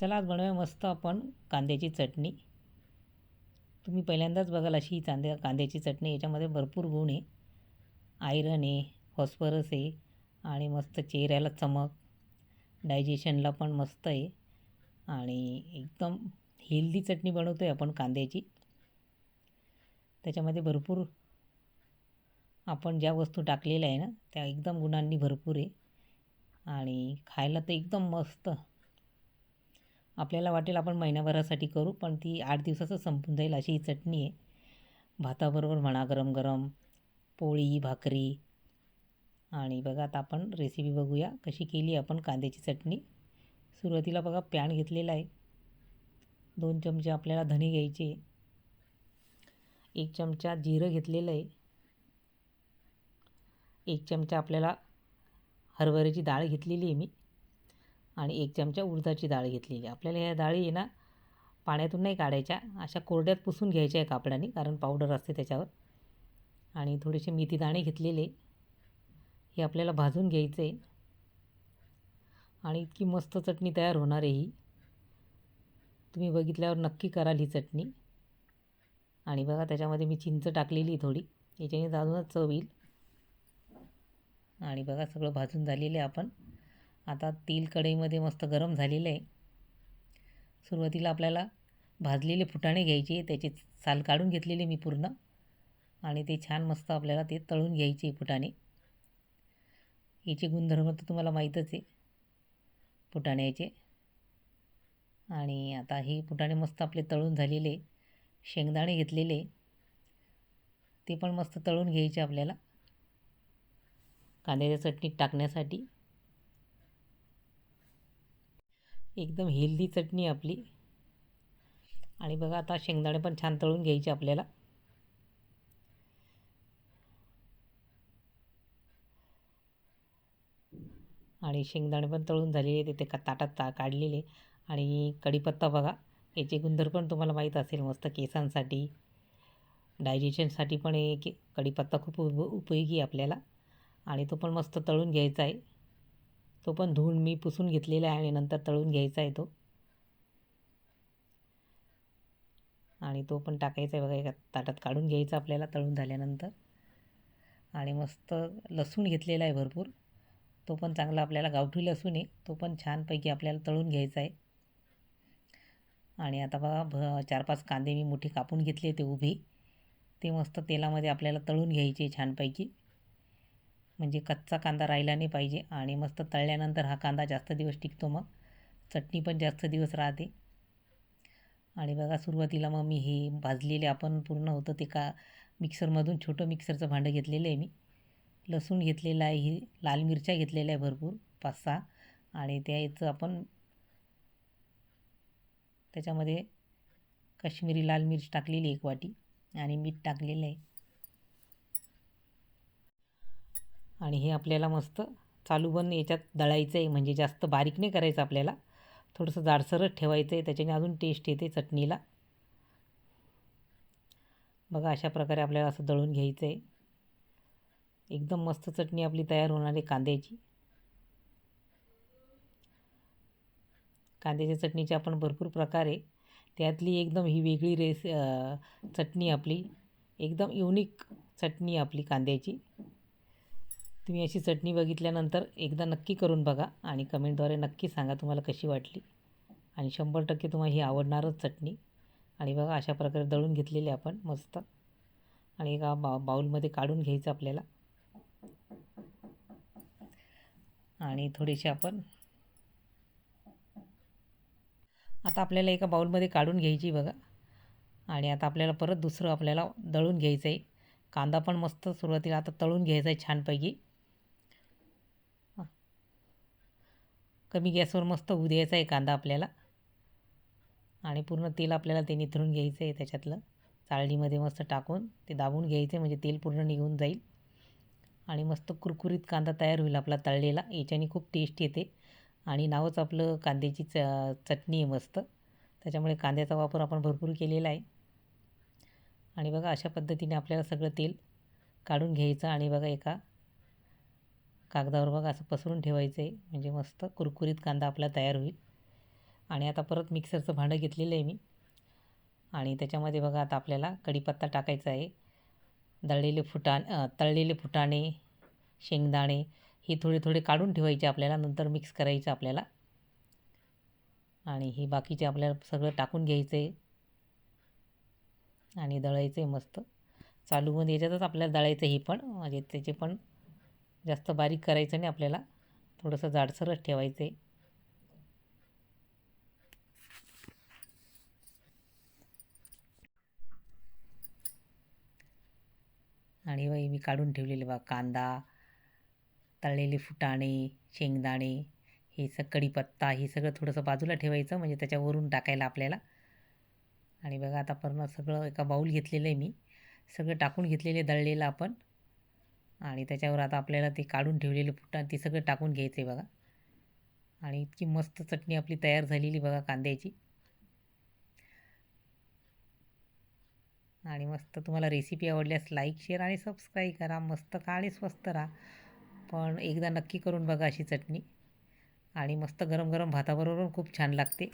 चला आज बनवूया मस्त आपण कांद्याची चटणी. तुम्ही पहिल्यांदाच बघाल अशी ही चांद्या कांद्याची चटणी याच्यामध्ये भरपूर गुण आहे. आयरन आहे फॉस्फरस आहे आणि मस्त चेहऱ्याला चमक. डायजेशनला पण मस्त आहे. आणि एकदम हेल्दी चटणी बनवतो आहे आपण कांद्याची. त्याच्यामध्ये भरपूर आपण ज्या वस्तू टाकलेल्या आहे ना त्या एकदम गुणांनी भरपूर आहे. आणि खायला तर एकदम मस्त. आपल्याला वाटेल आपण महिन्याभरासाठी करू पण ती आठ दिवसाचं संपून जाईल अशी ही चटणी आहे. भाताबरोबर म्हणा गरम गरम पोळी भाकरी आणि बघा आता आपण रेसिपी बघूया कशी केली आपण कांद्याची चटणी. सुरुवातीला बघा पॅन घेतलेला आहे. दोन चमचे आपल्याला धने घ्यायचे. एक चमचा जिरं घेतलेलं आहे. एक चमचा आपल्याला हरभऱ्याची डाळ घेतलेली आहे मी. आणि एक चमचा उडदाची डाळ घेतलेली आपल्याला ह्या डाळी आहे ना पाण्यातून नाही काढायच्या. अशा कोरड्यात पुसून घ्यायच्या आहे कापडाने कारण पावडर असते त्याच्यावर. आणि थोडेसे मेथी दाणे घेतलेले. हे आपल्याला भाजून घ्यायचं. आहे आणि इतकी मस्त चटणी तयार होणार आहे ही. तुम्ही बघितल्यावर नक्की कराल ही चटणी. आणि बघा त्याच्यामध्ये मी चिंच टाकलेली थोडी. याच्याने अजूनच चव येईल. आणि बघा सगळं भाजून झालेलं आहे आपण. आता तेल कढईमध्ये मस्त गरम झालेलं आहे. सुरुवातीला आपल्याला भाजलेले फुटाणे घ्यायचे त्याचे साल काढून घेतलेले मी पूर्ण. आणि ते छान मस्त आपल्याला ते तळून घ्यायचे फुटाणे. याचे गुणधर्म तर तुम्हाला माहीतच आहे फुटाण्याचे. आणि आता हे फुटाणे मस्त आपले तळून झालेले शेंगदाणे घेतलेले ते पण मस्त तळून घ्यायचे आपल्याला. कांद्याच्या चटणीत टाकण्यासाठी. एकदम हेल्दी चटणी आपली. आणि बघा आता शेंगदाणे पण छान तळून घ्यायचे आपल्याला. आणि शेंगदाणे पण तळून झालेले ते ते का ताटात ता काढलेले. आणि कढीपत्ता बघा याचे गुणधर्म पण तुम्हाला माहीत असेल मस्त केसांसाठी डायजेशनसाठी पण हे कढीपत्ता खूप उप उपयोगी आहे आपल्याला. आणि तो पण मस्त तळून घ्यायचा आहे. तो पण धुवून मी पुसून घेतलेला आहे आणि नंतर तळून घ्यायचा आहे तो. आणि तो पण टाकायचा आहे बघा एका ताटात काढून घ्यायचा आपल्याला तळून झाल्यानंतर. आणि मस्त लसूण घेतलेला आहे भरपूर. तो पण चांगला आपल्याला गावठी लसूण आहे. तो पण छानपैकी आपल्याला तळून घ्यायचा आहे. आणि आता बघा भ चार पाच कांदे मी मोठे कापून घेतले ते उभे. ते मस्त तेलामध्ये आपल्याला तळून घ्यायचे छानपैकी. म्हणजे कच्चा कांदा राहिला नाही पाहिजे आणि मस्त तळल्यानंतर हा कांदा जास्त दिवस टिकतो मग. चटणी पण जास्त दिवस राहते. आणि बघा सुरुवातीला मग मी हे भाजलेले आपण पूर्ण होतं ते का मिक्सरमधून छोटं मिक्सरचं भांडं घेतलेलं आहे मी. लसूण घेतलेलं आहे ही लाल मिरच्या घेतलेल्या आहे भरपूर पाच सहा आणि त्या याचं आपण त्याच्यामध्ये कश्मीरी लाल मिर्च टाकलेली एक वाटी आणि मीठ टाकलेलं आहे. आणि हे आपल्याला मस्त चालू बंद याच्यात दळायचं आहे म्हणजे जास्त बारीक नाही करायचं आपल्याला. थोडंसं जाडसरच ठेवायचं आहे त्याच्याने अजून टेस्ट येते चटणीला. बघा अशा प्रकारे आपल्याला असं दळून घ्यायचं आहे एकदम मस्त चटणी आपली तयार होणार आहे कांद्याची. कांद्याच्या चटणीचे आपण भरपूर प्रकार आहे. त्यातली एकदम ही वेगळी रेस चटणी आपली. एकदम युनिक चटणी आपली कांद्याची. तुम्ही अशी चटणी बघितल्यानंतर एकदा नक्की करून बघा आणि कमेंटद्वारे नक्की सांगा तुम्हाला कशी वाटली. आणि शंभर टक्के तुम्हाला ही आवडणारच चटणी. आणि बघा अशा प्रकारे दळून घेतलेली आपण मस्त. आणि एका बा बाऊलमध्ये काढून घ्यायचं आपल्याला. आणि थोडेसे आपण आता आपल्याला एका बाऊलमध्ये काढून घ्यायची बघा. आणि आता आपल्याला परत दुसरं आपल्याला दळून घ्यायचं आहे कांदा पण मस्त सुरुवातीला आता तळून घ्यायचा आहे छानपैकी. कमी गॅसवर मस्त होऊ द्यायचा आहे कांदा आपल्याला. आणि पूर्ण तेल आपल्याला ते निथरून घ्यायचं आहे त्याच्यातलं. चाळणीमध्ये मस्त टाकून ते दाबून घ्यायचं आहे म्हणजे तेल पूर्ण निघून जाईल. आणि मस्त कुरकुरीत कांदा तयार होईल आपला तळलेला. याच्याने खूप टेस्ट येते. आणि नावच आपलं कांद्याची च चटणी आहे मस्त. त्याच्यामुळे कांद्याचा वापर आपण भरपूर केलेला आहे. आणि बघा अशा पद्धतीने आपल्याला सगळं तेल काढून घ्यायचं. आणि बघा एका कागदावर बघा असं पसरून ठेवायचं आहे म्हणजे मस्त कुरकुरीत कांदा आपला तयार होईल. आणि आता परत मिक्सरचं भांडं घेतलेलं आहे मी. आणि त्याच्यामध्ये बघा आता आपल्याला कढीपत्ता टाकायचा आहे. दळलेले फुटा तळलेले फुटाणे शेंगदाणे हे थोडे थोडे काढून ठेवायचे आपल्याला. नंतर मिक्स करायचं आपल्याला. आणि हे बाकीचे आपल्याला सगळं टाकून घ्यायचं आहे आणि दळायचं आहे मस्त चालूमध्ये म्हणजे याच्यातच आपल्याला दळायचं हे पण. म्हणजे त्याचे पण जास्त बारीक करायचं नाही आपल्याला. थोडंसं जाडसरच ठेवायचं. आहे आणि बाई मी काढून ठेवलेले बा कांदा तळलेले फुटाणे शेंगदाणे हे स कढीपत्ता हे सगळं थोडंसं बाजूला ठेवायचं म्हणजे त्याच्यावरून टाकायला आपल्याला. आणि बघा आता पूर्ण सगळं एका बाऊल घेतलेलं आहे मी. सगळं टाकून घेतलेले दळलेलं आपण. आणि त्याच्यावर आता आपल्याला ते काढून ठेवलेले फुटाण ते सगळं टाकून घ्यायचं आहे बघा. आणि इतकी मस्त चटणी आपली तयार झालेली बघा कांद्याची. आणि मस्त तुम्हाला रेसिपी आवडल्यास लाईक शेअर आणि सबस्क्राईब करा. मस्त खा आणि स्वस्त राहा. पण एकदा नक्की करून बघा अशी चटणी. आणि मस्त गरम गरम भाताबरोबर खूप छान लागते.